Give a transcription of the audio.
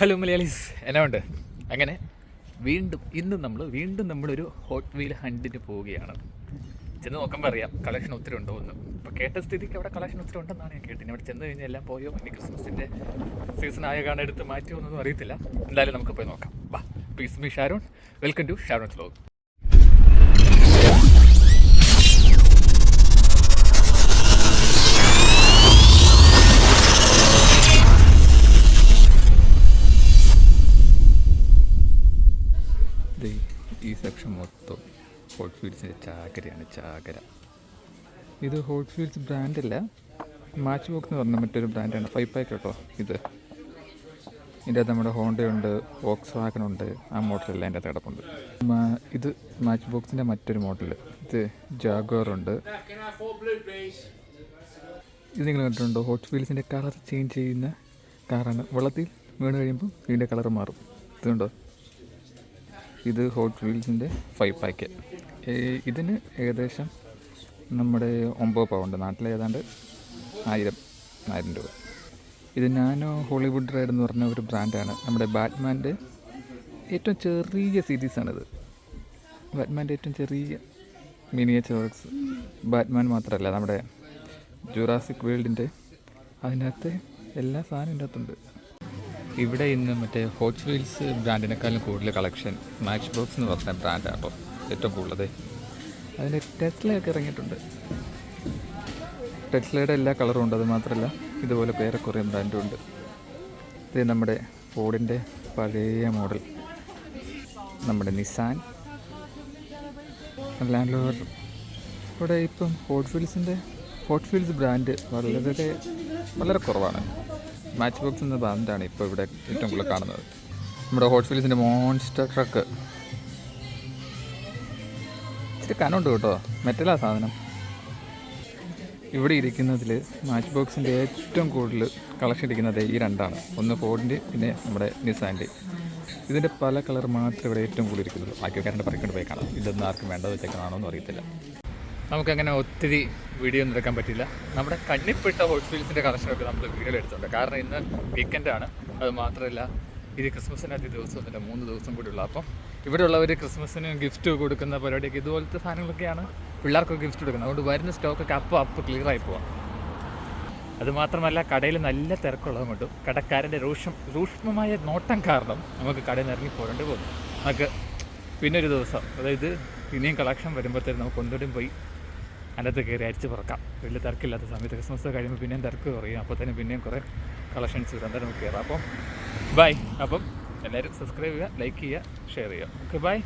Hello Malayalees. എന്നാ ഉണ്ട്? അങ്ങനെ വീണ്ടും ഇന്നും നമ്മൾ വീണ്ടും നമ്മളൊരു ഹോട്ട് വീൽ ഹണ്ടിന് പോവുകയാണ്. ചെന്ന് നോക്കുമ്പോൾ അറിയാം കളക്ഷൻ ഒത്തിരി ഉണ്ടോ എന്ന്. ഇപ്പോൾ കേട്ട സ്ഥിതിക്ക് അവിടെ കളക്ഷൻ ഒത്തിരി ഉണ്ടെന്നാണ് ഞാൻ കേട്ടത്. ഇവിടെ ചെന്ന് കഴിഞ്ഞാൽ എല്ലാം പോയോ? ഇനി ക്രിസ്മസിന്റെ സീസൺ ആയ എടുത്ത് മാറ്റിയോ എന്നൊന്നും അറിയത്തില്ല. എന്തായാലും നമുക്ക് പോയി നോക്കാം. വാ please me Sharon. Welcome to Sharon's slog section മൊത്തം ഹോട്ട് ഫീൽഡ്സിന്റെ ചാകരയാണ് ചാകര. ഇത് ഹോട്ട് ഫീൽഡ്സ് ബ്രാൻഡല്ല മാച്ച് ബോക്സ് എന്ന് പറഞ്ഞ മറ്റൊരു ബ്രാൻഡാണ് ഫൈവ് പാക്ക് കേട്ടോ ഇത്. ഇതിന്റെ അകത്ത് നമ്മുടെ ഹോണ്ടയുണ്ട് വോക്സ് വാഗനുണ്ട് ആ മോഡലെല്ലാം എന്റെ അകത്ത് കിടപ്പുണ്ട്. ഇത് മാച്ച് ബോക്സിന്റെ മറ്റൊരു മോഡൽ ഇത് ജാഗോറുണ്ട് ഇത് നിങ്ങൾ കണ്ടിട്ടുണ്ടോ? ഹോട്ട് വീൽസിന്റെ കളർ ചേഞ്ച് ചെയ്യുന്ന കാറാണ് വെള്ളത്തിൽ വീണ് കഴിയുമ്പോൾ ഇതിന്റെ കളർ മാറും. ഇതുണ്ടോ? ഇത് ഹോട്ട് വീൽസിന്റെ ഫൈവ് പാക്ക് ഇതിന് ഏകദേശം നമ്മുടെ ഒമ്പത് പൗണ്ട് നാട്ടിലെ ഏതാണ്ട് ആയിരം ആയിരം രൂപ. ഇത് നാനോ ഹോളിവുഡ് റൈഡ് എന്ന് പറഞ്ഞ ഒരു ബ്രാൻഡാണ് നമ്മുടെ ബാറ്റ്മാന്റെ ഏറ്റവും ചെറിയ സീരീസാണിത് ബാറ്റ്മാന്റെ ഏറ്റവും ചെറിയ മിനിയേച്ചർ വർക്ക്സ് ബാറ്റ്മാൻ മാത്രമല്ല നമ്മുടെ ജുറാസിക് വേൾഡിന്റെ അതിനകത്തെ എല്ലാ സാധനവും ഇതിന്റെ അകത്തുണ്ട് ഇവിടെ ഇന്ന് മറ്റേ ഹോട്ട് വീൽസ് ബ്രാൻഡിനേക്കാളും കൂടുതൽ കളക്ഷൻ മാക്സ് ബോക്സ് എന്ന് പറഞ്ഞ ബ്രാൻഡാണ് അപ്പോൾ ഏറ്റവും കൂടുതൽ അതിന്റെ ടെസ്ലയൊക്കെ ഇറങ്ങിയിട്ടുണ്ട്. ടെസ്ലയുടെ എല്ലാ കളറും ഉണ്ട്. അത് മാത്രമല്ല ഇതുപോലെ വേറെ കുറേ ബ്രാൻഡും ഉണ്ട്. ഇത് നമ്മുടെ ഫോർഡിന്റെ പഴയ മോഡൽ നമ്മുടെ നിസാൻ ലാൻഡ് ലോവർ ഇവിടെ ഇപ്പം ഹോട്ട് ഫീൽസിന്റെ ഹോട്ട് ഫീൽസ് ബ്രാൻഡ് വളരെ വളരെ കുറവാണ്. മാച്ച് ബോക്സ് എന്ന ബാൻഡാണ് ഇപ്പോൾ ഇവിടെ ഏറ്റവും കൂടുതൽ കാണുന്നത്. നമ്മുടെ ഹോട്ട് ഫീൽസിന്റെ മോൺസ്റ്റർ ട്രക്ക് ഇച്ചിരി കനമുണ്ട് കേട്ടോ. മെറ്റലാ സാധനം. ഇവിടെ ഇരിക്കുന്നതിൽ മാച്ച് ബോക്സിന്റെ ഏറ്റവും കൂടുതൽ കളക്ഷൻ ഇരിക്കുന്നത് ഈ രണ്ടാണ്. ഒന്ന് ഫോർഡിന്റെ പിന്നെ നമ്മുടെ നിസാന്റെ ഇതിന്റെ പല കളർ മാത്രമേ ഇവിടെ ഏറ്റവും കൂടുതൽ ഇരിക്കുന്നുള്ളൂ ബാക്കിയൊക്കെ രണ്ട് പറിക്കൊണ്ട് പോയി കാണാം. ഇതൊന്നും ആർക്കും വേണ്ടത് വെച്ചേക്കാണോ എന്ന് അറിയത്തില്ല. നമുക്കങ്ങനെ ഒത്തിരി വീഡിയോ ഒന്നും എടുക്കാൻ പറ്റില്ല നമ്മുടെ കണ്ണിൽപ്പെട്ട ഹോട്ട് ഫീൽസിന്റെ കളക്ഷനൊക്കെ നമ്മൾ വീഡിയോ എടുത്തിട്ടുണ്ട്. കാരണം ഇന്ന് വീക്കെൻഡാണ് അത് മാത്രമല്ല ഇത് ക്രിസ്മസിന് അധികം ദിവസമൊന്നുമില്ല മൂന്ന് ദിവസം കൂടി ഉള്ളു. അപ്പം ഇവിടെ ഉള്ളവർ ക്രിസ്മസിന് ഗിഫ്റ്റ് കൊടുക്കുന്ന പരിപാടിയൊക്കെ ഇതുപോലത്തെ സാധനങ്ങളൊക്കെയാണ് പിള്ളേർക്കൊക്കെ ഗിഫ്റ്റ് കൊടുക്കുന്നത്. അതുകൊണ്ട് വരുന്ന സ്റ്റോക്കൊക്കെ അപ്പോൾ ക്ലിയർ ആയി പോവാം. അതുമാത്രമല്ല കടയിൽ നല്ല തിരക്കുള്ളത് കൊണ്ടും കടക്കാരന്റെ രൂക്ഷം രൂക്ഷ്മമായ നോട്ടം കാരണം നമുക്ക് കടയിൽ നിന്ന് ഇറങ്ങി പോരേണ്ടി പോകും നമുക്ക് പിന്നൊരു ദിവസം അതായത് ഇനിയും കളക്ഷൻ വരുമ്പോഴത്തേക്കും നമുക്ക് ഒന്നുകൂടി പോയി അതിനകത്ത് കയറി അരിച്ച് പറക്കാം. വലിയ തിരക്കില്ലാത്ത സമയത്ത് ക്രിസ്മസ് കഴിയുമ്പോൾ പിന്നെയും തിരക്ക് കുറയും. അപ്പോൾ തന്നെ പിന്നെയും കുറേ കളക്ഷൻസ് വരും എന്തായാലും നമുക്ക് കയറാം. അപ്പം ബൈ അപ്പം എല്ലാവരും സബ്സ്ക്രൈബ് ചെയ്യുക ലൈക്ക് ചെയ്യുക ഷെയർ ചെയ്യുക. Okay bye